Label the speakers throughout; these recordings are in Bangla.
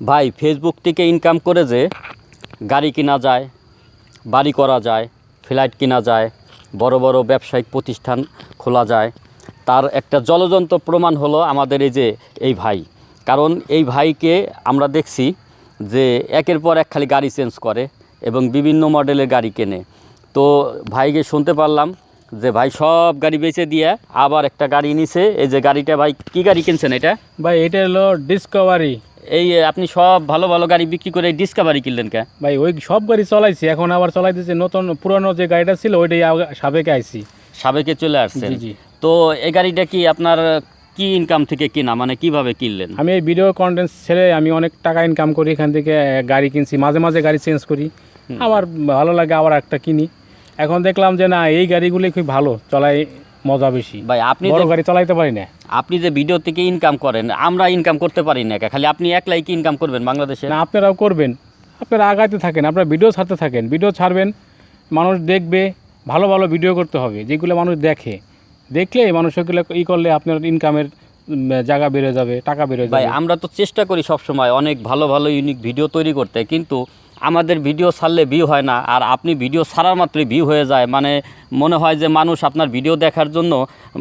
Speaker 1: ভাই ফেসবুক থেকে ইনকাম করে যে গাড়ি কেনা যায়, বাড়ি করা যায় ফ্লাইট কেনা যায়, বড় বড় ব্যবসায়িক প্রতিষ্ঠান খোলা যায়, তার একটা জলজন্ত প্রমাণ হলো আমাদের এই যে এই ভাই। কারণ এই ভাইকে আমরা দেখছি যে একের পর এক খালি গাড়ি চেঞ্জ করে এবং বিভিন্ন মডেলের গাড়ি কেনে। তো ভাইকে শুনতে পারলাম যে ভাই সব গাড়ি বেচে দিয়ে আবার একটা গাড়ি নিছে। এই যে গাড়িটা ভাই কি গাড়ি কিনছেন এটা?
Speaker 2: ভাই, এটা হলো ডিসকভারি
Speaker 1: এই আপনি সব ভালো ভালো গাড়ি বিক্রি করে ডিসকাভারি কিনলেন কে?
Speaker 2: ভাই ওই সব গাড়ি চলাইছি এখন আবার চলাইতেছি নতুন পুরানো যে গাড়িটা ছিল ওইটাই সাবেকে আইছি।
Speaker 1: সাবেকে চলে আসছেন। তো এই গাড়িটা কি আপনার কি ইনকাম থেকে কিনা মানে কীভাবে কিনলেন?
Speaker 2: আমি এই ভিডিও কন্টেন্ট ছেড়ে আমি অনেক টাকা ইনকাম করি এখান থেকে গাড়ি কিনছি মাঝে মাঝে গাড়ি চেঞ্জ করি। আমার ভালো লাগে আবার একটা কিনি। এখন দেখলাম যে না এই গাড়িগুলি খুব ভালো চলাই মজা বেশি।
Speaker 1: ভাই আপনি
Speaker 2: বড় গাড়ি চালাইতে পারি না।
Speaker 1: আপনি যে ভিডিও থেকে ইনকাম করেন আমরা ইনকাম করতে পারি না খালি আপনি একলাই কি ইনকাম করবেন বাংলাদেশে?
Speaker 2: না আপনারাও করবেন। আপনারা আগাতে থাকেন আপনারা ভিডিও ছাড়তে থাকেন। ভিডিও ছাড়বেন মানুষ দেখবে ভালো ভালো ভিডিও করতে হবে যেগুলো মানুষ দেখে। দেখলে মানুষ ওগুলো ই করলে আপনার ইনকামের জায়গা বেড়ে যাবে টাকা বেড়ে
Speaker 1: ভাই
Speaker 2: যাবে।
Speaker 1: আমরা তো চেষ্টা করি সবসময় অনেক ভালো ভালো ইউনিক ভিডিও তৈরি করতে কিন্তু আমাদের ভিডিও ছাড়লে ভিউ হয় না আর আপনি ভিডিও ছাড়ার মাত্রই ভিউ হয়ে যায়। মানে মনে হয় যে মানুষ আপনার ভিডিও দেখার জন্য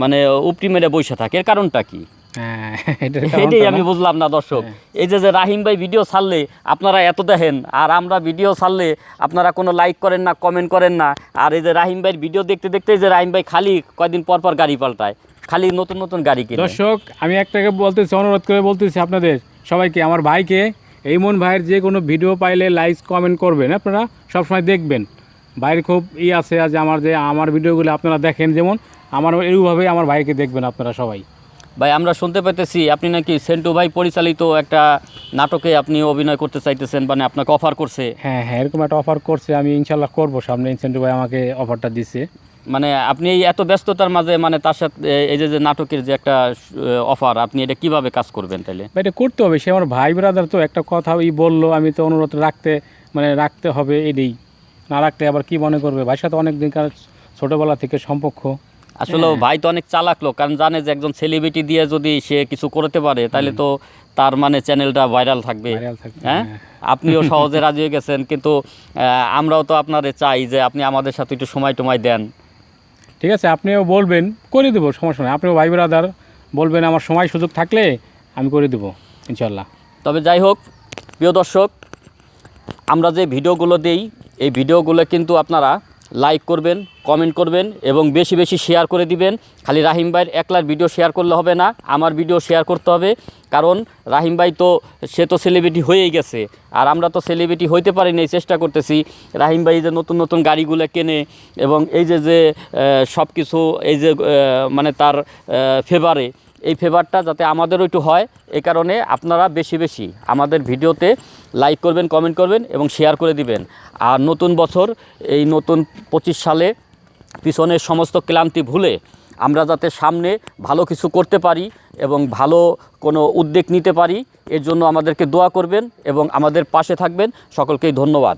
Speaker 1: মানে উপটি মেরে বসে থাকে। এর কারণটা কি?
Speaker 2: হ্যাঁ
Speaker 1: এটাই আমি বুঝলাম না দর্শক। এই যে যে রাহিম ভাই ভিডিও ছাড়লে আপনারা এত দেখেন আর আমরা ভিডিও ছাড়লে আপনারা কোনো লাইক করেন না কমেন্ট করেন না। আর এই যে রাহিম ভাইয়ের ভিডিও দেখতে দেখতে যে রাহিম ভাই খালি কয়দিন পর পর গাড়ি পাল্টায় খালি নতুন নতুন গাড়ি কিনে।
Speaker 2: দর্শক আমি একটাকে বলতেছি অনুরোধ করে বলতেছি আপনাদের সবাইকে আমার ভাইকে এই মন ভাইয়ের যে কোনো ভিডিও পাইলে লাইক কমেন্ট করবেন। আপনারা সবসময় দেখবেন। ভাইয়ের খুব ই আছে আজ আমার যে আমার ভিডিওগুলো আপনারা দেখেন যেমন আমার এইভাবে আমার ভাইকে দেখবেন আপনারা সবাই।
Speaker 1: ভাই আমরা শুনতে পেতেছি আপনি নাকি সেন্টু ভাই পরিচালিত একটা নাটকে আপনি অভিনয় করতে চাইতেছেন মানে আপনাকে অফার করছে।
Speaker 2: হ্যাঁ হ্যাঁ এরকম একটা অফার করছে আমি ইনশাল্লাহ করব। সামনে সেন্টু ভাই আমাকে অফারটা দিচ্ছে
Speaker 1: মানে আপনি এই এত ব্যস্ততার মাঝে মানে তার সাথে এই যে যে নাটকের যে একটা অফার আপনি এটা কীভাবে কাজ করবেন তাহলে
Speaker 2: এটা করতে হবে। সে আমার ভাই ব্রাদার তো একটা কথা ওই বলল আমি তো অনুরোধ রাখতে মানে রাখতে হবে এটাই না রাখতে আবার কি মনে করবে? ভাইয়ের সাথে অনেক দিনকার ছোটোবেলা থেকে সম্পর্ক।
Speaker 1: আসলে
Speaker 2: হ্যাঁ।
Speaker 1: ভাই তো অনেক চালাক লোক কারণ জানে যে একজন সেলিব্রিটি দিয়ে যদি সে কিছু করতে পারে তাহলে তো তার মানে চ্যানেলটা ভাইরাল থাকবে। হ্যাঁ?
Speaker 2: হ্যাঁ।
Speaker 1: আপনিও সহজে রাজি হয়ে গেছেন কিন্তু আমরাও তো আপনারে চাই যে আপনি আমাদের সাথে একটু সময় টময় দেন।
Speaker 2: ঠিক আছে? আপনিও বলবেন করে দেবো, সমস্যা নেই। আপনিও ভাই ব্রাদার, বলবেন আমার সময় সুযোগ থাকলে আমি করে দেবো ইনশাল্লাহ
Speaker 1: তবে যাই হোক, প্রিয় দর্শক, আমরা যে ভিডিওগুলো দিই, এই ভিডিওগুলো কিন্তু আপনারা লাইক করবেন কমেন্ট করবেন এবং বেশি বেশি শেয়ার করে দিবেন। খালি রাহিম ভাইয়ের একলার ভিডিও শেয়ার করলে হবে না, আমার ভিডিও শেয়ার করতে হবে। কারণ রাহিম ভাই তো, সে তো সেলিব্রিটি হয়েই গেছে। আর আমরা তো সেলিব্রিটি হইতে পারিনি চেষ্টা করতেছি। রাহিম ভাই যে নতুন নতুন গাড়িগুলো কেনে এবং এই যে যে সব কিছু এই যে মানে তার ফেভারে এই ফেভারটা যাতে আমাদেরও একটু হয় এই কারণে আপনারা বেশি বেশি আমাদের ভিডিওতে লাইক করবেন কমেন্ট করবেন এবং শেয়ার করে দিবেন। আর নতুন বছর, এই নতুন পঁচিশ সালে পিছনের সমস্ত ক্লান্তি ভুলে আমরা যাতে সামনে ভালো কিছু করতে পারি এবং ভালো কোনো উদ্যোগ নিতে পারি, এর জন্য আমাদেরকে দোয়া করবেন এবং আমাদের পাশে থাকবেন। সকলকেই ধন্যবাদ।